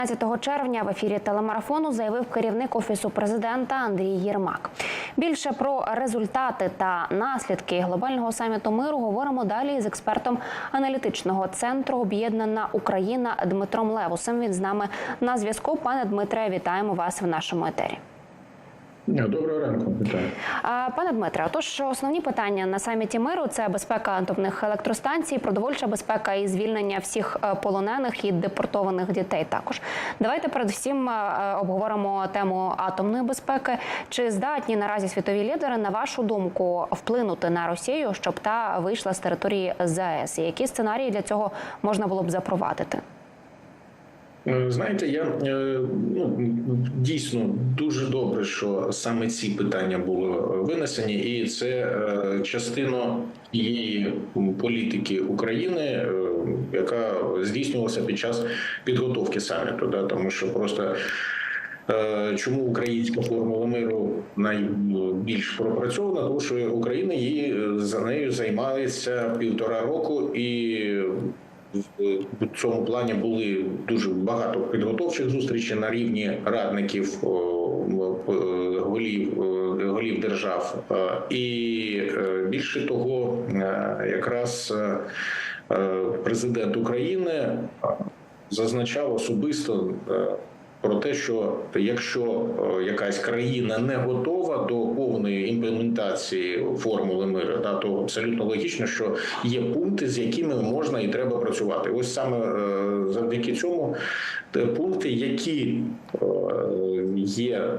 15 червня в ефірі телемарафону заявив керівник офісу президента Андрій Єрмак. Більше про результати та наслідки глобального саміту миру говоримо далі з експертом аналітичного центру Об'єднана Україна Дмитром Левусем. Він з нами на зв'язку. Пане Дмитре, вітаємо вас в нашому етері. Доброго ранку, вітаю. Пане Дмитре, отож основні питання на саміті миру це безпека атомних електростанцій, продовольча безпека і звільнення всіх е, полонених і депортованих дітей. Також давайте передусім е, обговоримо тему атомної безпеки. Чи здатні наразі світові лідери, на вашу думку, вплинути на Росію, щоб та вийшла з території ЗАЕС? І які сценарії для цього можна було б запровадити? Е, Знаєте, я е, ну дійсно дуже добре, що саме ці питання були винесені, і це е, частина її політики України, е, яка здійснювалася під час підготовки саміту. Да, тому що просто. е, Чому українська формула миру найбільш пропрацьована? Тому що Україна її е, за нею займається півтора року, і в цьому плані були дуже багато підготовчих зустрічей на рівні радників о, голів, голів держав. Е, І е, більше того, е, якраз е, е, президент України е, зазначав особисто. Е, Про те, що якщо е, якась країна не готова до повної імплементації формули миру, да, то абсолютно логічно, що є пункти, з якими можна і треба працювати. Ось саме е, завдяки цьому те пункти, які е, є е,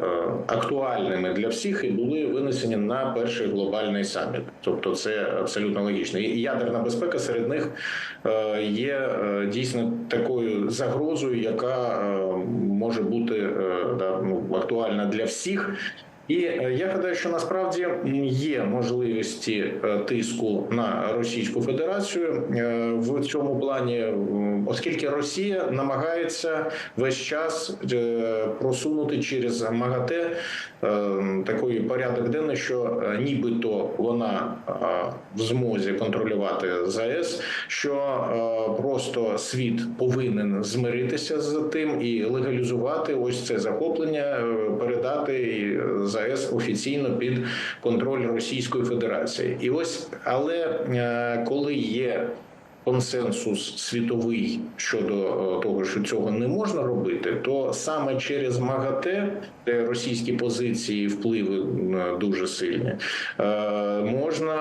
актуальними для всіх, і були винесені на перший глобальний саміт. Тобто, це абсолютно логічно. І ядерна безпека серед них е, є е, дійсно такою загрозою, яка е, може бути е, да, ну, актуальна для всіх. І е, я гадаю, що насправді є можливості е, тиску на Російську Федерацію е, в цьому плані, оскільки Росія намагається весь час просунути через МАГАТЕ такий порядок денний, що нібито вона в змозі контролювати ЗАЕС, що просто світ повинен змиритися з тим і легалізувати ось це захоплення, передати і ЗАЕС офіційно під контроль Російської Федерації. І ось, але е, коли є консенсус світовий щодо е, того, що цього не можна робити, то саме через МАГАТЕ, де російські позиції впливи е, дуже сильні, можна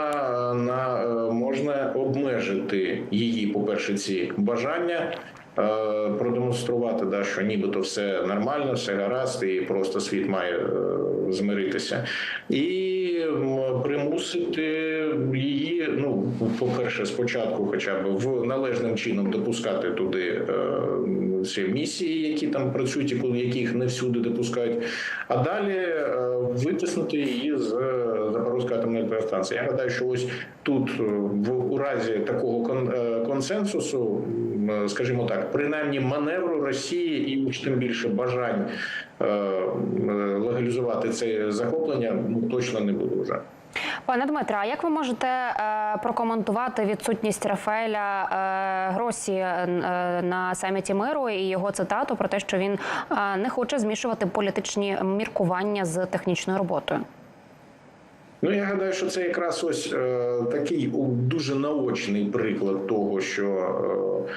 на можна обмежити її, по перше, ці бажання. Е, Продемонструвати, да, що нібито все нормально, все гаразд, і просто світ має е, змиритися, і м, примусити її, ну по-перше, спочатку, хоча б в належним чином допускати туди е, місії, які там працюють, і коли яких не всюди допускають, а далі е, витиснути її з Запорізької атомної електростанції. Я гадаю, що ось тут е, в у разі такого кон, е, консенсусу, скажімо так, принаймні маневру Росії і тим більше бажань е, легалізувати це захоплення, ну точно не буде вже. Пане Дмитре, а як ви можете е, прокоментувати відсутність Рафаеля е, Гросі е, на саміті миру і його цитату про те, що він не хоче змішувати політичні міркування з технічною роботою? Ну, я гадаю, що це якраз ось е, такий дуже наочний приклад того, що е,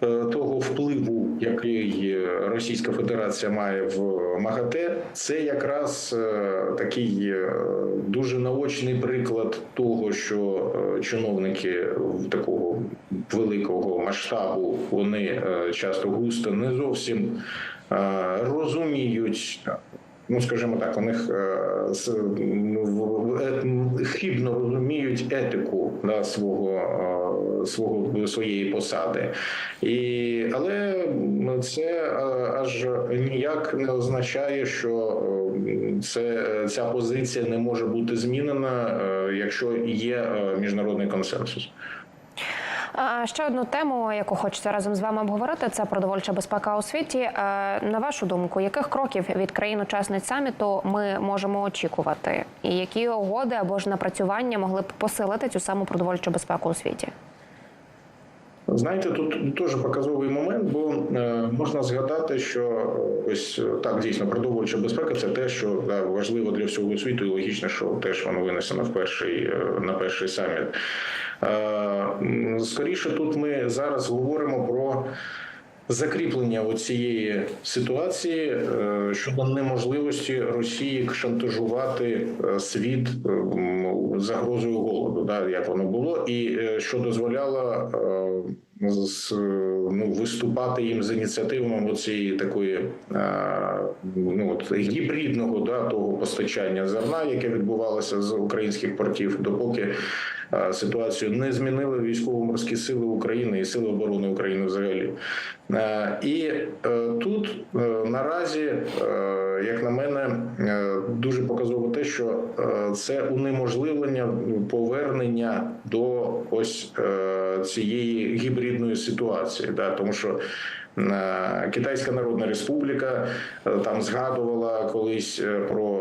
того впливу, який е, Російська Федерація має в МАГАТЕ, це якраз е, такий е, дуже наочний приклад того, що е, чиновники такого великого масштабу вони е, часто густо не зовсім е, розуміють. Ну, скажімо так, у них е, ну, е, хибно розуміють етику да, свого, е, свого своєї посади, і але це е, аж ніяк не означає, що це ця позиція не може бути змінена, якщо є міжнародний консенсус. Ще одну тему, яку хочеться разом з вами обговорити, це продовольча безпека у світі. Е, На вашу думку, яких кроків від країн-учасниць саміту ми можемо очікувати, і які угоди або ж напрацювання могли б посилити цю саму продовольчу безпеку у світі? Знаєте, тут теж показовий момент, бо е, можна згадати, що е, ось е, так дійсно продовольча безпека це те, що да, важливо для всього світу, і логічно, що теж воно винесено в перший на перший саміт. Скоріше тут ми зараз говоримо про. Закріплення цієї ситуації щодо неможливості Росії шантажувати світ загрозою голоду, як воно було, і що дозволяло ну, виступати їм з ініціативами цієї такої е, ну, от, гібридного да, того постачання зерна, яке відбувалося з українських портів, допоки е, ситуацію не змінили військово-морські сили України і сили оборони України взагалі. Е, І е, тут е, наразі, е, як на мене, е, дуже показово те, що е, це унеможливлення повернення до ось е, цієї гібридної ситуації, да, тому що. е, Китайська Народна Республіка е, там згадувала колись е, про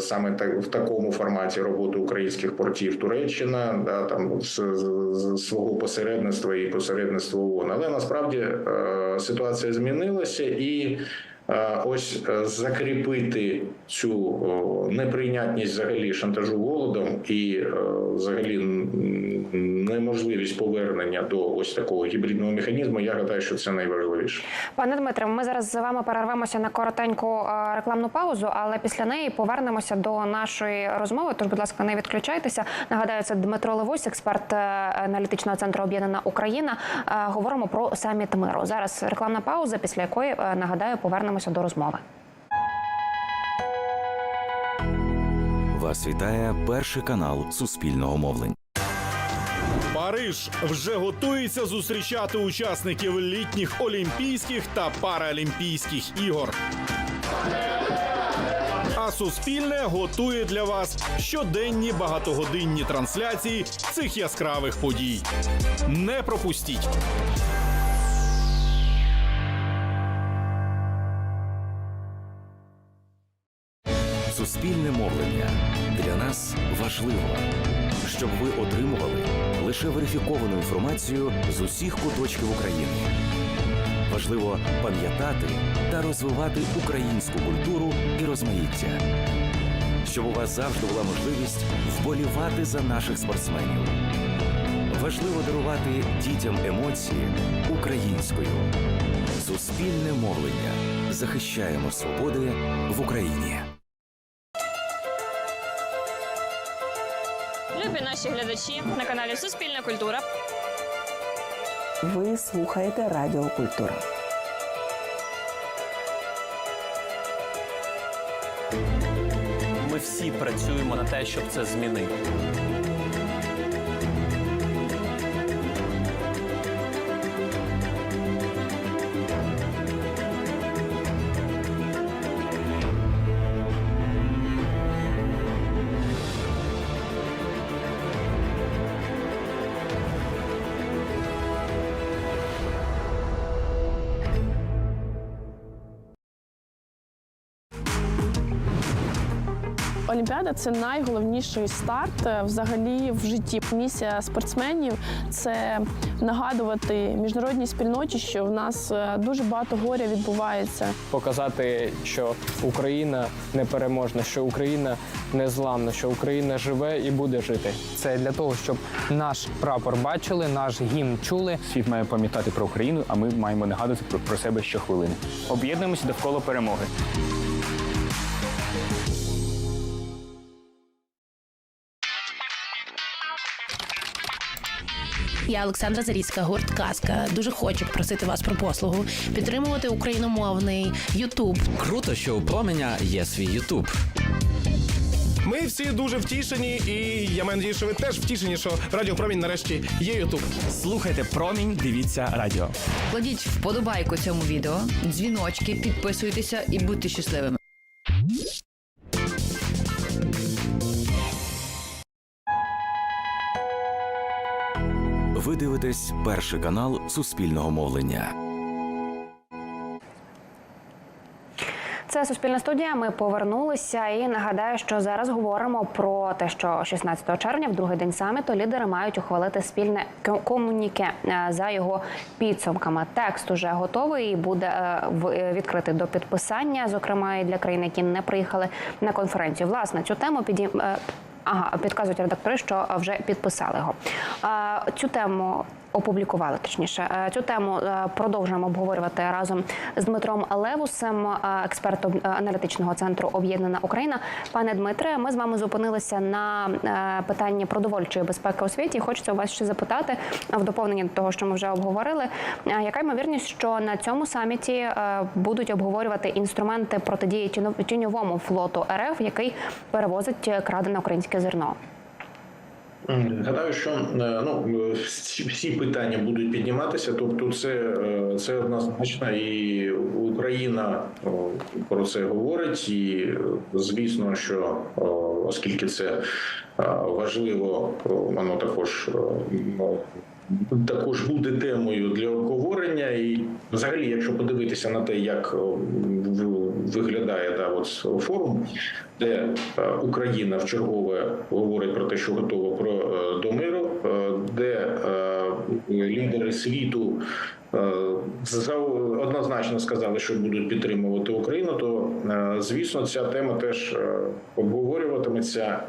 саме так в такому форматі роботи українських портів Туреччина, да там з, з- з свого посередництва і посередництва ООН. Але насправді е, ситуація змінилася і. Е, Ось е, закріпити цю неприйнятність взагалі шантажу голодом і е, взагалі неможливість повернення до ось такого гібридного механізму. Я гадаю, що це найважливіше. Пане Дмитре, ми зараз з вами перервемося на коротеньку рекламну паузу, але після неї повернемося до нашої розмови. Тож, будь ласка, не відключайтеся. Нагадаю, це Дмитро Левусь, експерт аналітичного центру Об'єднана Україна. Говоримо про саміт миру. Зараз рекламна пауза, після якої нагадаю, повернемося до розмови. Вас вітає перший канал Суспільного мовлення. Париж вже готується зустрічати учасників літніх олімпійських та паралімпійських ігор. А Суспільне готує для вас щоденні багатогодинні трансляції цих яскравих подій. Не пропустіть! Суспільне мовлення для нас важливо, щоб ви отримували лише верифіковану інформацію з усіх куточків України. Важливо пам'ятати та розвивати українську культуру і розмаїття, щоб у вас завжди була можливість вболівати за наших спортсменів. Важливо дарувати дітям емоції українською. Суспільне мовлення. Захищаємо свободи в Україні. Любі наші глядачі на каналі Суспільна культура. Ви слухаєте Радіо Культура. Ми всі працюємо на те, щоб це змінити. Олімпіада це найголовніший старт е, взагалі в житті. Місія спортсменів це нагадувати міжнародній спільноті, що в нас е, дуже багато горя відбувається. показати, що Україна непереможна, що Україна незламна, що Україна живе і буде жити. Це для того, щоб наш прапор бачили, наш гімн чули. Світ має пам'ятати про Україну, а ми маємо нагадувати про, про себе щохвилини. Об'єднуємося довкола перемоги. Я Олександра Зарізька, гурт Казка. Дуже хочу просити вас про послугу підтримувати україномовний Ютуб. Круто, що у променя є свій Ютуб. Ми всі дуже втішені, і я маю надію, що ви теж втішені, що Радіо Промінь нарешті є Ютуб. Слухайте промінь, дивіться радіо. Кладіть вподобайку цьому відео, дзвіночки, підписуйтеся і будьте щасливими. Дивитесь перший канал Суспільного мовлення. Це суспільна студія. Ми повернулися і нагадаю, що зараз говоримо про те, що 16 червня, в другий день саміту, лідери мають ухвалити спільне ко- комуніке е, за його підсумками. Текст уже готовий і буде е, е, відкритий до підписання, зокрема і для країн, які не приїхали на конференцію. Власне, цю тему піді... е, Ага, підказують редактори, що вже підписали його. Цю тему опублікували точніше. Е, Цю тему е, продовжуємо обговорювати разом з Дмитром Левусем, е, експертом аналітичного центру Об'єднана Україна. Пане Дмитре, ми з вами зупинилися на питанні продовольчої безпеки у світі. Хочеться у вас ще запитати в доповнення до того, що ми вже обговорили. Яка ймовірність, що на цьому саміті будуть обговорювати інструменти протидії тіньо- тіньовому флоту РФ, який перевозить крадене українське зерно? Гадаю, що е, ну всі питання будуть підніматися. Тобто, це, е, це однозначно, і Україна про це говорить. І е, звісно, що оскільки це важливо, воно також також буде темою для обговорення. І взагалі, якщо подивитися на те, як виглядає да, от форум, де е, Україна вчергове говорить про те, що готова про е, до миру, е, де лідери світу однозначно сказали, що будуть підтримувати Україну, то звісно, ця тема теж обговорюватиметься.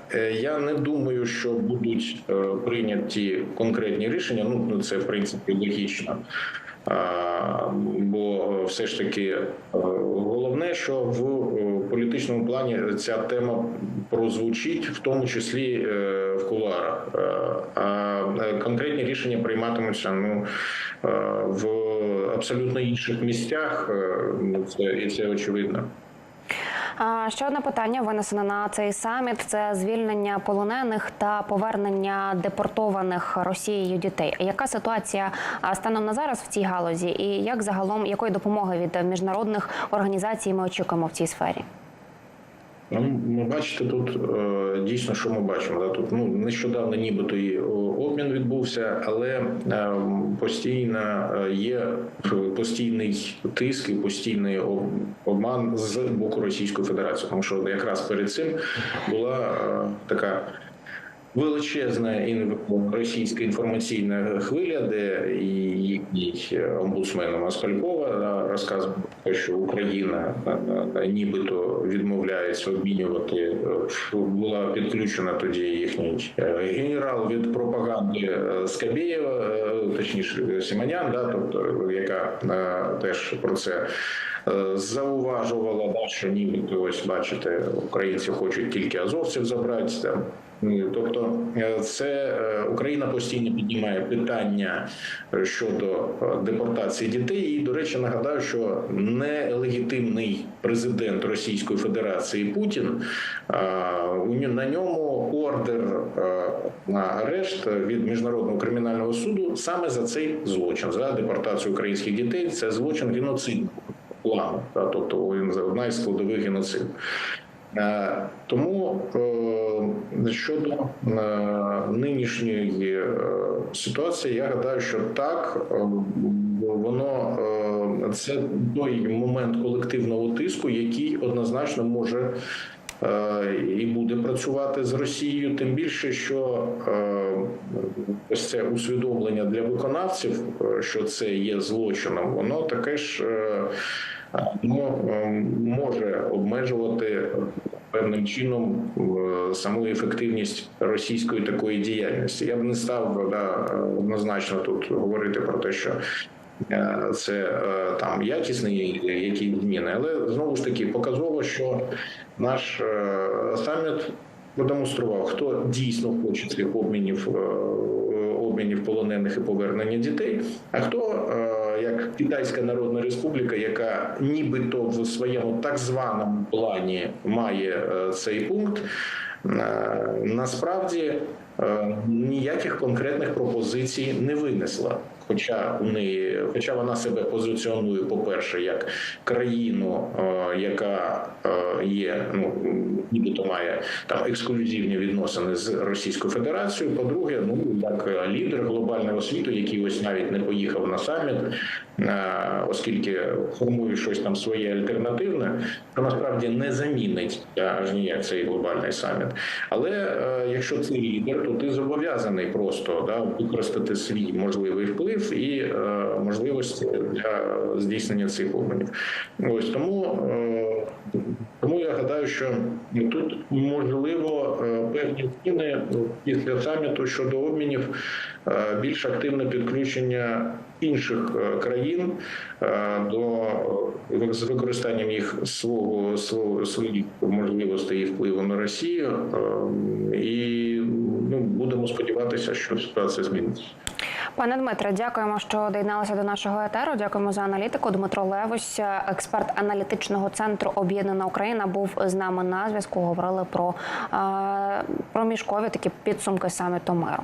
Я не думаю, що будуть прийняті конкретні рішення. Ну це в принципі логічно. Бо все ж таки е, головне, що в е, політичному плані ця тема прозвучить, в тому числі е, в кулуарах. Е, А е, конкретні рішення прийматимуться ну е, в абсолютно інших місцях. е, ну, і це очевидно. Ще одне питання винесено на цей саміт: це звільнення полонених та повернення депортованих Росією дітей. Яка ситуація станом на зараз в цій галузі, і як загалом якої допомоги від міжнародних організацій ми очікуємо в цій сфері? Ну, ми бачите, тут е, дійсно, що ми бачимо. Да? Тут ну нещодавно, нібито і обмін відбувся, але е, постійно е, є постійний тиск і постійний обман з боку Російської Федерації, тому що якраз перед цим була така. Величезна російська інформаційна хвиля, де і їхній омбудсмен Москалькова да, розказував, що Україна нібито відмовляється обмінювати. е, Була підключена тоді їхній е, генерал від пропаганди е, Скабєєва, точніше Сіманян, да, тобто яка теж про це. Зауважувала, що нібито ось бачите, українці хочуть тільки азовців забрати там. Тобто, е, це е, Україна постійно піднімає питання е, щодо депортації дітей. І, до речі, нагадаю, що нелегітимний президент Російської Федерації Путін на ньому ордер на арешт від міжнародного кримінального суду саме за цей злочин за депортацію українських дітей. Це злочин геноцидного плану, тобто він одна із складових геноциду. Е, Тому е, щодо е, нинішньої ситуації, я гадаю, що так воно це той момент колективного тиску, який однозначно може. І буде працювати з Росією, тим більше, що ось це усвідомлення для виконавців, що це є злочином, воно таке ж ну, може обмежувати певним чином е, саму ефективність російської такої діяльності. Я б не став да, однозначно тут говорити про те, що е, це там якісні які зміни, але знову ж таки показово, що наш саміт продемонстрував, хто дійсно хоче цих обмінів обмінів полонених і повернення дітей. А хто е, як Китайська Народна Республіка, яка нібито в своєму так званому плані має е, цей пункт, е, насправді ніяких конкретних пропозицій не винесла. Хоча у неї, хоча вона себе позиціонує, по-перше, як країну, е, яка е, є, ну нібито має там ексклюзивні відносини з Російською Федерацією. По-друге, ну як лідер глобального світу, який ось навіть не поїхав на саміт, е, оскільки формує щось там своє альтернативне, то насправді не замінить аж ніяк цей глобальний саміт. Але якщо ти лідер, то ти зобов'язаний просто да, використати свій можливий вплив і е, можливості для здійснення цих обмінів. Ось тому, е, тому я гадаю, що тут можливо е, певні зміни після саміту щодо обмінів, е, більш активне підключення інших е, країн е, до е, з використанням їх свого свого своїх можливостей і впливу на Росію, е, і ну будемо сподіватися, що ситуація зміниться. Пане Дмитре, дякуємо, що доєдналися до нашого етеру. Дякуємо за аналітику. Дмитро Левось, експерт аналітичного центру Об'єднана Україна, був з нами на зв'язку. Говорили про, проміжкові про міжкові такі підсумки саміту миру.